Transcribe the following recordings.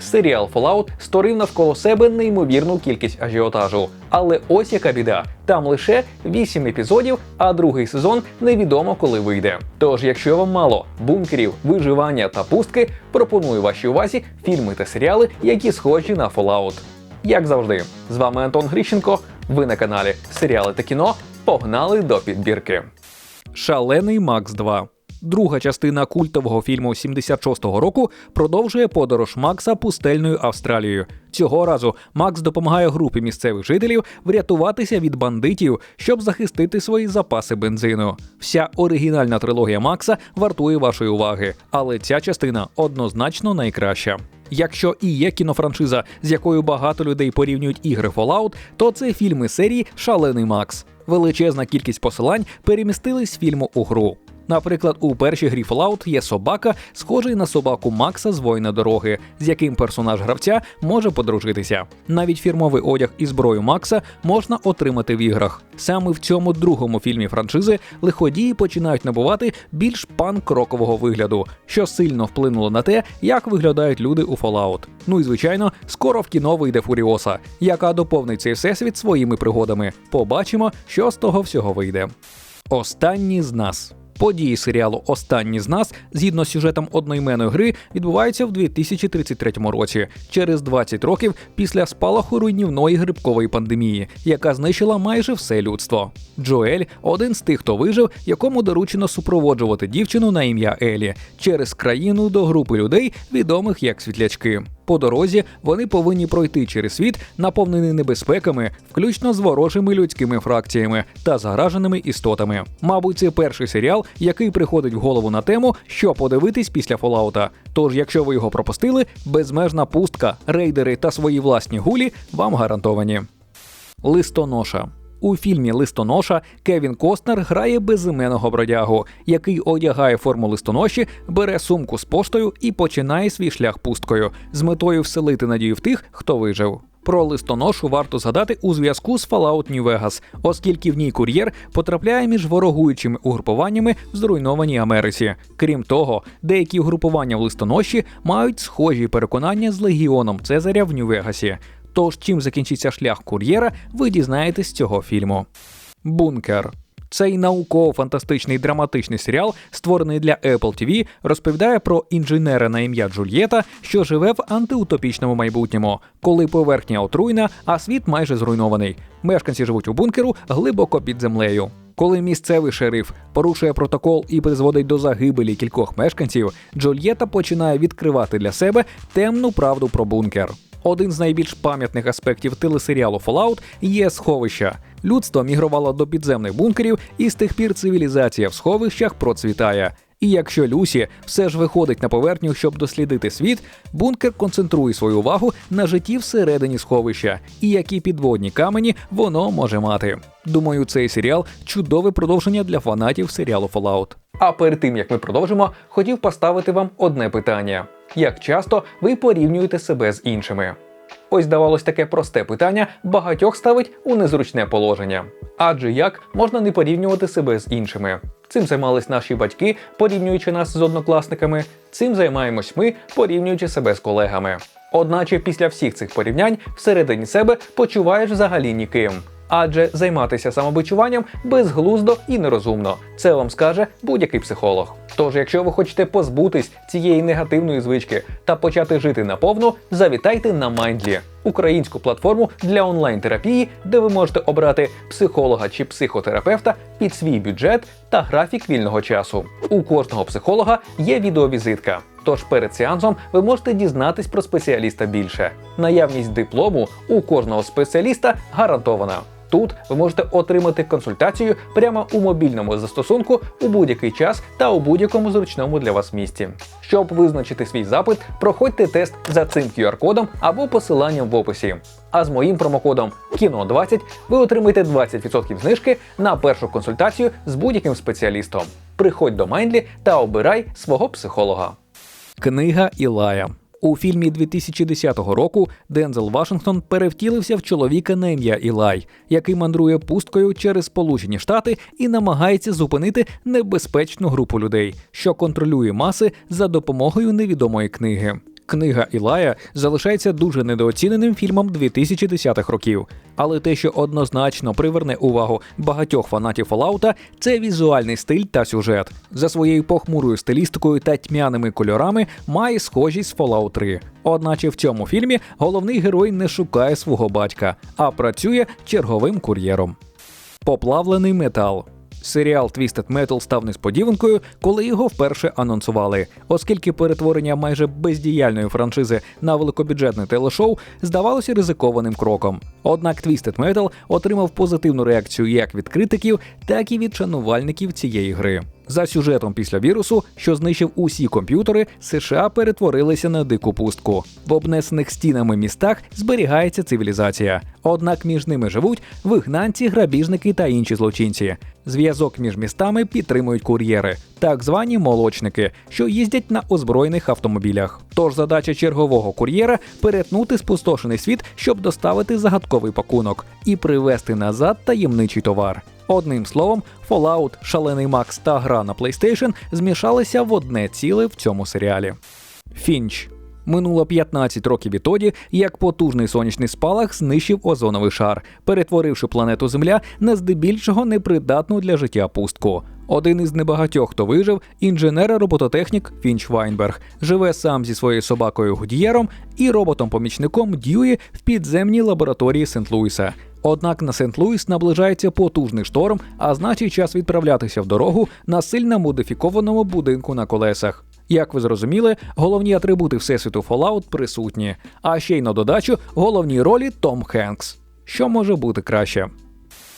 Серіал Fallout створив навколо себе неймовірну кількість ажіотажу. Але ось яка біда: там лише 8 епізодів, а другий сезон невідомо коли вийде. Тож, якщо вам мало бункерів, виживання та пустки, пропоную вашій увазі фільми та серіали, які схожі на Fallout. Як завжди, з вами Антон Грищенко. Ви на каналі Серіали та кіно. Погнали до підбірки. Шалений Макс 2. Друга частина культового фільму 76-го року продовжує подорож Макса пустельною Австралією. Цього разу Макс допомагає групі місцевих жителів врятуватися від бандитів, щоб захистити свої запаси бензину. Вся оригінальна трилогія Макса вартує вашої уваги, але ця частина однозначно найкраща. Якщо і є кінофраншиза, з якою багато людей порівнюють ігри Fallout, то це фільми серії Шалений Макс. Величезна кількість посилань перемістились з фільму у гру. Наприклад, у першій грі Fallout є собака, схожий на собаку Макса з воїна дороги, з яким персонаж гравця може подружитися. Навіть фірмовий одяг і зброю Макса можна отримати в іграх. Саме в цьому другому фільмі франшизи лиходії починають набувати більш панк-рокового вигляду, що сильно вплинуло на те, як виглядають люди у Fallout. Ну і звичайно, скоро в кіно вийде Фуріоса, яка доповнить цей всесвіт своїми пригодами. Побачимо, що з того всього вийде. Останні з нас. Події серіалу Останні з нас згідно з сюжетом одноіменної гри відбуваються в 2033 році, через 20 років після спалаху руйнівної грибкової пандемії, яка знищила майже все людство. Джоель один з тих, хто вижив, якому доручено супроводжувати дівчину на ім'я Елі через країну до групи людей, відомих як світлячки. По дорозі вони повинні пройти через світ, наповнений небезпеками, включно з ворожими людськими фракціями та заграженими істотами. Мабуть, це перший серіал, який приходить в голову на тему, що подивитись після Фоллаута. Тож, якщо ви його пропустили, безмежна пустка, рейдери та свої власні гулі вам гарантовані. Листоноша. У фільмі Листоноша Кевін Костнер грає безіменного бродягу, який одягає форму листоноші, бере сумку з поштою і починає свій шлях пусткою з метою вселити надію в тих, хто вижив. Про листоношу варто згадати у зв'язку з Fallout New Vegas, оскільки в ній кур'єр потрапляє між ворогуючими угрупуваннями в зруйнованій Америці. Крім того, деякі угрупування в листоноші мають схожі переконання з легіоном Цезаря в Нью-Вегасі. Тож, чим закінчиться шлях кур'єра, ви дізнаєтесь з цього фільму. Бункер. Цей науково-фантастичний драматичний серіал, створений для Apple TV, розповідає про інженера на ім'я Джульєта, що живе в антиутопічному майбутньому, коли поверхня отруйна, а світ майже зруйнований. Мешканці живуть у бункеру глибоко під землею. Коли місцевий шериф порушує протокол і призводить до загибелі кількох мешканців, Джульєта починає відкривати для себе темну правду про бункер. Один з найбільш пам'ятних аспектів телесеріалу Fallout є сховища. Людство мігрувало до підземних бункерів, і з тих пір цивілізація в сховищах процвітає. І якщо Люсі все ж виходить на поверхню, щоб дослідити світ, бункер концентрує свою увагу на житті всередині сховища і які підводні камені воно може мати. Думаю, цей серіал чудове продовження для фанатів серіалу Fallout. А перед тим як ми продовжимо, хотів поставити вам одне питання: як часто ви порівнюєте себе з іншими? Ось здавалось таке просте питання багатьох ставить у незручне положення. Адже як можна не порівнювати себе з іншими? Цим займались наші батьки, порівнюючи нас з однокласниками. Цим займаємось ми, порівнюючи себе з колегами. Одначе після всіх цих порівнянь всередині себе почуваєш взагалі ніким. Адже займатися самобичуванням безглуздо і нерозумно. Це вам скаже будь-який психолог. Тож, якщо ви хочете позбутись цієї негативної звички та почати жити наповну, завітайте на Mindly – українську платформу для онлайн-терапії, де ви можете обрати психолога чи психотерапевта під свій бюджет та графік вільного часу. У кожного психолога є відеовізитка. Тож перед сеансом ви можете дізнатись про спеціаліста більше. Наявність диплому у кожного спеціаліста гарантована. Тут ви можете отримати консультацію прямо у мобільному застосунку у будь-який час та у будь-якому зручному для вас місці. Щоб визначити свій запит, проходьте тест за цим QR-кодом або посиланням в описі. А з моїм промокодом КІНО20 ви отримаєте 20% знижки на першу консультацію з будь-яким спеціалістом. Приходь до Майндлі та обирай свого психолога. Книга Ілая. У фільмі 2010 року Дензел Вашингтон перевтілився в чоловіка на ім'я Ілай, який мандрує пусткою через Сполучені Штати і намагається зупинити небезпечну групу людей, що контролює маси за допомогою невідомої книги. Книга Ілая залишається дуже недооціненим фільмом 2010-х років. Але те, що однозначно приверне увагу багатьох фанатів Fallout, це візуальний стиль та сюжет. За своєю похмурою стилістикою та тьмяними кольорами має схожість з Fallout 3. Одначе в цьому фільмі головний герой не шукає свого батька, а працює черговим кур'єром. Поплавлений метал. Серіал Twisted Metal став несподіванкою, коли його вперше анонсували, оскільки перетворення майже бездіяльної франшизи на великобюджетне телешоу здавалося ризикованим кроком. Однак Twisted Metal отримав позитивну реакцію як від критиків, так і від шанувальників цієї гри. За сюжетом після вірусу, що знищив усі комп'ютери, США перетворилися на дику пустку. В обнесених стінами містах зберігається цивілізація. Однак між ними живуть вигнанці, грабіжники та інші злочинці. Зв'язок між містами підтримують кур'єри, так звані молочники, що їздять на озброєних автомобілях. Тож задача чергового кур'єра перетнути спустошений світ, щоб доставити загадковий пакунок і привезти назад таємничий товар. Одним словом, Fallout, Шалений Макс та гра на PlayStation змішалися в одне ціле в цьому серіалі. Фінч Минуло 15 років відтоді, як потужний сонячний спалах знищив озоновий шар, перетворивши планету Земля на здебільшого непридатну для життя пустку. Один із небагатьох, хто вижив, інженер-робототехнік Фінч Вайнберг, живе сам зі своєю собакою Гудієром і роботом-помічником Дьюї в підземній лабораторії Сент-Луіса. Однак на Сент-Луіс наближається потужний шторм, а значить час відправлятися в дорогу на сильно модифікованому будинку на колесах. Як ви зрозуміли, головні атрибути всесвіту Fallout присутні, а ще й на додачу головній ролі Том Хенкс. Що може бути краще?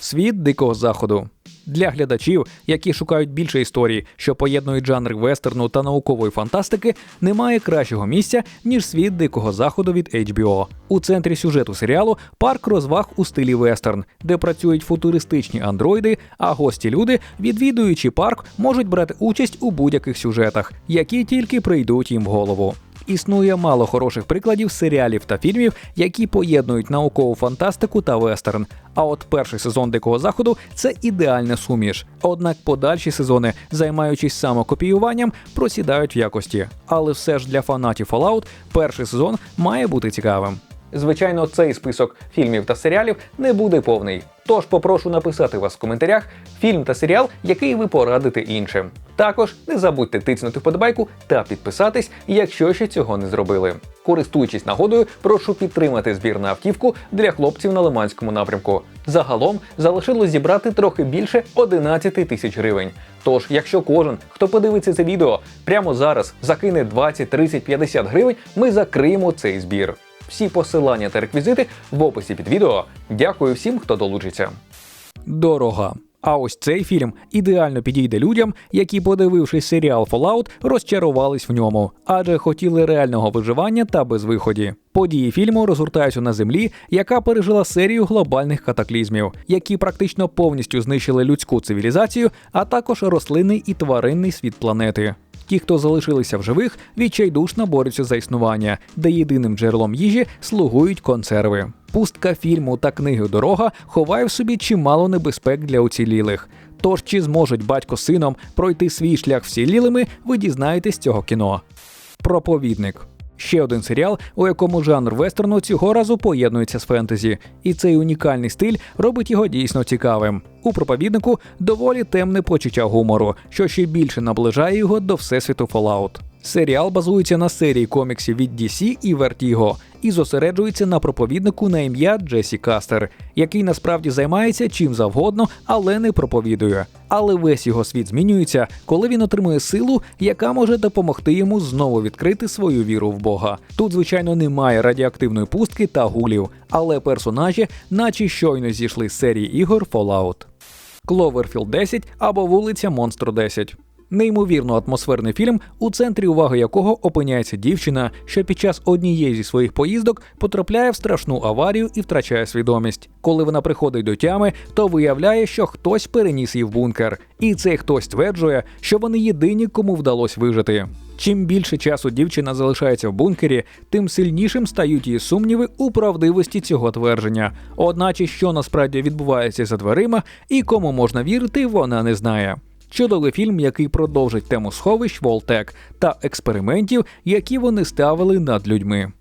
Світ дикого заходу. Для глядачів, які шукають більше історій, що поєднують жанри вестерну та наукової фантастики, немає кращого місця ніж світ дикого заходу від HBO. У центрі сюжету серіалу парк розваг у стилі вестерн, де працюють футуристичні андроїди, а гості люди, відвідуючи парк, можуть брати участь у будь-яких сюжетах, які тільки прийдуть їм в голову. Існує мало хороших прикладів серіалів та фільмів, які поєднують наукову фантастику та вестерн. А от перший сезон Дикого Заходу це ідеальна суміш. Однак подальші сезони, займаючись самокопіюванням, просідають в якості. Але все ж для фанатів Fallout перший сезон має бути цікавим. Звичайно, цей список фільмів та серіалів не буде повний. Тож попрошу написати вас в коментарях фільм та серіал, який ви порадите іншим. Також не забудьте тиснути вподобайку та підписатись, якщо ще цього не зробили. Користуючись нагодою, прошу підтримати збір на автівку для хлопців на Лиманському напрямку. Загалом залишилось зібрати трохи більше 11 тисяч гривень. Тож, якщо кожен, хто подивиться це відео, прямо зараз закине 20, 30, 50 гривень, ми закриємо цей збір. Всі посилання та реквізити в описі під відео. Дякую всім, хто долучиться. Дорога. А ось цей фільм ідеально підійде людям, які, подивившись серіал Fallout, розчарувались в ньому, адже хотіли реального виживання та безвиході. Події фільму розгортаються на землі, яка пережила серію глобальних катаклізмів, які практично повністю знищили людську цивілізацію, а також рослинний і тваринний світ планети. Ті, хто залишилися в живих, відчайдушно борються за існування, де єдиним джерелом їжі слугують консерви. Пустка фільму та книги Дорога ховає в собі чимало небезпек для уцілілих. Тож чи зможуть батько з сином пройти свій шлях вцілілими, ви дізнаєтесь цього кіно. Проповідник. Ще один серіал, у якому жанр вестерну цього разу поєднується з фентезі, і цей унікальний стиль робить його дійсно цікавим. У проповіднику доволі темне почуття гумору, що ще більше наближає його до всесвіту Fallout. Серіал базується на серії коміксів від DC і Vertigo і зосереджується на проповіднику на ім'я Джесі Кастер, який насправді займається чим завгодно, але не проповідує. Але весь його світ змінюється, коли він отримує силу, яка може допомогти йому знову відкрити свою віру в Бога. Тут, звичайно, немає радіоактивної пустки та гулів, але персонажі, наче щойно зійшли з серії ігор Fallout. Cloverfield 10 або вулиця Монстр 10 неймовірно атмосферний фільм, у центрі уваги якого опиняється дівчина, що під час однієї зі своїх поїздок потрапляє в страшну аварію і втрачає свідомість. Коли вона приходить до тями, то виявляє, що хтось переніс її в бункер, і цей хтось стверджує, що вони єдині, кому вдалося вижити. Чим більше часу дівчина залишається в бункері, тим сильнішим стають її сумніви у правдивості цього твердження. Одначе, що насправді відбувається за дверима і кому можна вірити, вона не знає. Чудовий фільм, який продовжить тему сховищ Волтек та експериментів, які вони ставили над людьми.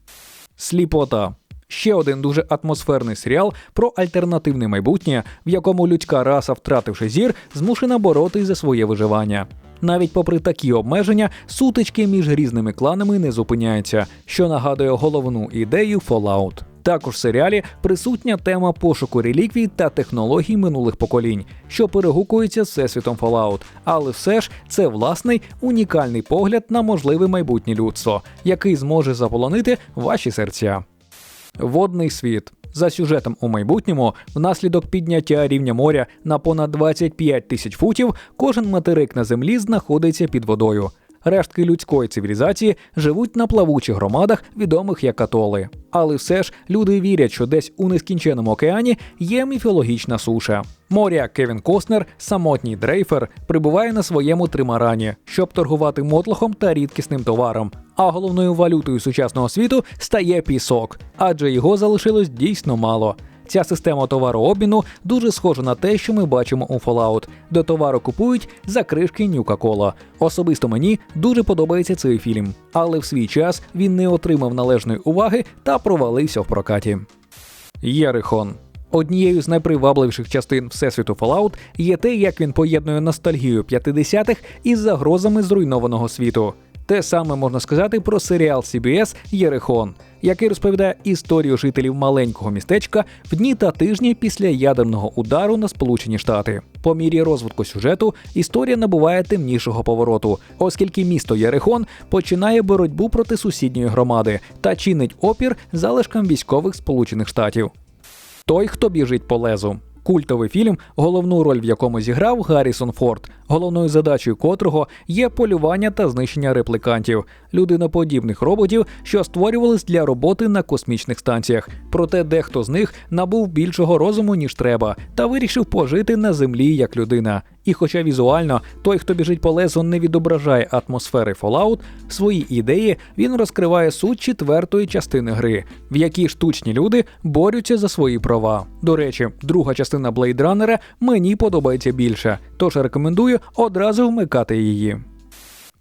Сліпота. Ще один дуже атмосферний серіал про альтернативне майбутнє, в якому людська раса, втративши зір, змушена боротись за своє виживання. Навіть попри такі обмеження, сутички між різними кланами не зупиняються, що нагадує головну ідею Fallout. Також в серіалі присутня тема пошуку реліквій та технологій минулих поколінь, що перегукується з всесвітом Fallout. Але все ж це власний унікальний погляд на можливе майбутнє людство, який зможе заполонити ваші серця. Водний світ. За сюжетом у майбутньому, внаслідок підняття рівня моря на понад 25 тисяч футів, кожен материк на землі знаходиться під водою. Рештки людської цивілізації живуть на плавучих громадах, відомих як атоли. Але все ж люди вірять, що десь у нескінченому океані є міфологічна суша. Моря Кевін Костнер, самотній дрейфер, прибуває на своєму тримарані, щоб торгувати мотлохом та рідкісним товаром. А головною валютою сучасного світу стає пісок, адже його залишилось дійсно мало. Ця система товарообміну дуже схожа на те, що ми бачимо у Fallout. До товару купують за кришки Нюка-Кола. Особисто мені дуже подобається цей фільм, але в свій час він не отримав належної уваги та провалився в прокаті. Єрихон. Однією з найпривабливіших частин всесвіту Fallout є те, як він поєднує ностальгію 50-х із загрозами зруйнованого світу. Те саме можна сказати про серіал CBS Єрихон, який розповідає історію жителів маленького містечка в дні та тижні після ядерного удару на Сполучені Штати. По мірі розвитку сюжету історія набуває темнішого повороту, оскільки місто Єрихон починає боротьбу проти сусідньої громади та чинить опір залишкам військових Сполучених Штатів. Той, хто біжить по лезу. Культовий фільм, головну роль в якому зіграв Гаррісон Форд, головною задачею котрого є полювання та знищення реплікантів, людиноподібних роботів, що створювались для роботи на космічних станціях. Проте дехто з них набув більшого розуму ніж треба, та вирішив пожити на землі як людина. І, хоча візуально той, хто біжить по лезу, не відображає атмосфери Fallout, свої ідеї він розкриває суть четвертої частини гри, в якій штучні люди борються за свої права. До речі, друга частина Blade Runner мені подобається більше, тож рекомендую одразу вмикати її.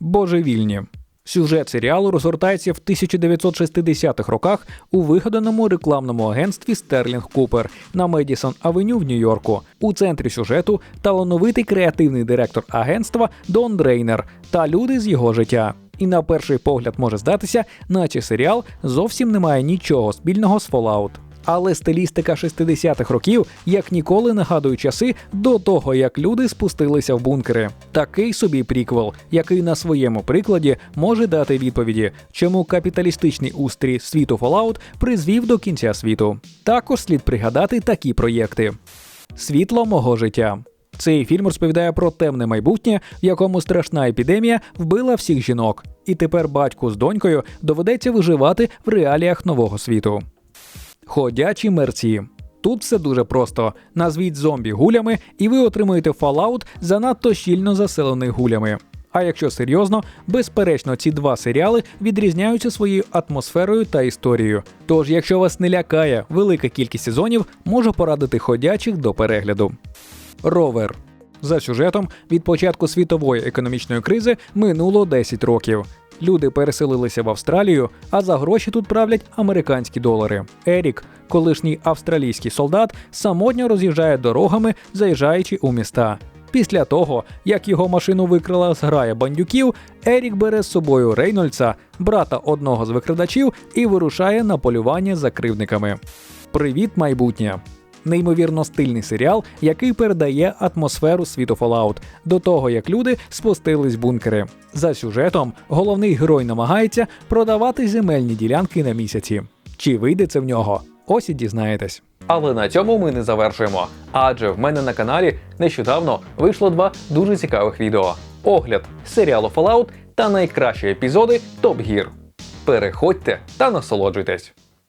Божевільні. Сюжет серіалу розгортається в 1960-х роках у вигаданому рекламному агентстві Стерлінг Купер на Медісон Авеню в Нью-Йорку. У центрі сюжету талановитий креативний директор агентства Дон Дрейнер та люди з його життя. І на перший погляд може здатися, наче серіал зовсім не має нічого спільного з Fallout. Але стилістика 60-х років як ніколи нагадує часи до того, як люди спустилися в бункери. Такий собі приквел, який на своєму прикладі може дати відповіді, чому капіталістичний устрій світу Fallout призвів до кінця світу. Також слід пригадати такі проєкти: Світло мого життя. Цей фільм розповідає про темне майбутнє, в якому страшна епідемія вбила всіх жінок, і тепер батьку з донькою доведеться виживати в реаліях нового світу. Ходячі мерці. Тут все дуже просто. Назвіть зомбі гулями, і ви отримуєте Fallout занадто щільно заселений гулями. А якщо серйозно, безперечно, ці два серіали відрізняються своєю атмосферою та історією. Тож, якщо вас не лякає велика кількість сезонів, можу порадити ходячих до перегляду. Ровер. За сюжетом від початку світової економічної кризи минуло 10 років. Люди переселилися в Австралію, а за гроші тут правлять американські долари. Ерік, колишній австралійський солдат, самотньо роз'їжджає дорогами, заїжджаючи у міста. Після того, як його машину викрила зграя бандюків, Ерік бере з собою Рейнольдса, брата одного з викрадачів, і вирушає на полювання за кривдниками. Привіт, майбутнє! Неймовірно стильний серіал, який передає атмосферу світу Fallout до того, як люди спустились в бункери. За сюжетом головний герой намагається продавати земельні ділянки на місяці. Чи вийде це в нього? Ось і дізнаєтесь. Але на цьому ми не завершуємо. Адже в мене на каналі нещодавно вийшло два дуже цікавих відео: огляд серіалу Fallout та найкращі епізоди Топ Гір. Переходьте та насолоджуйтесь.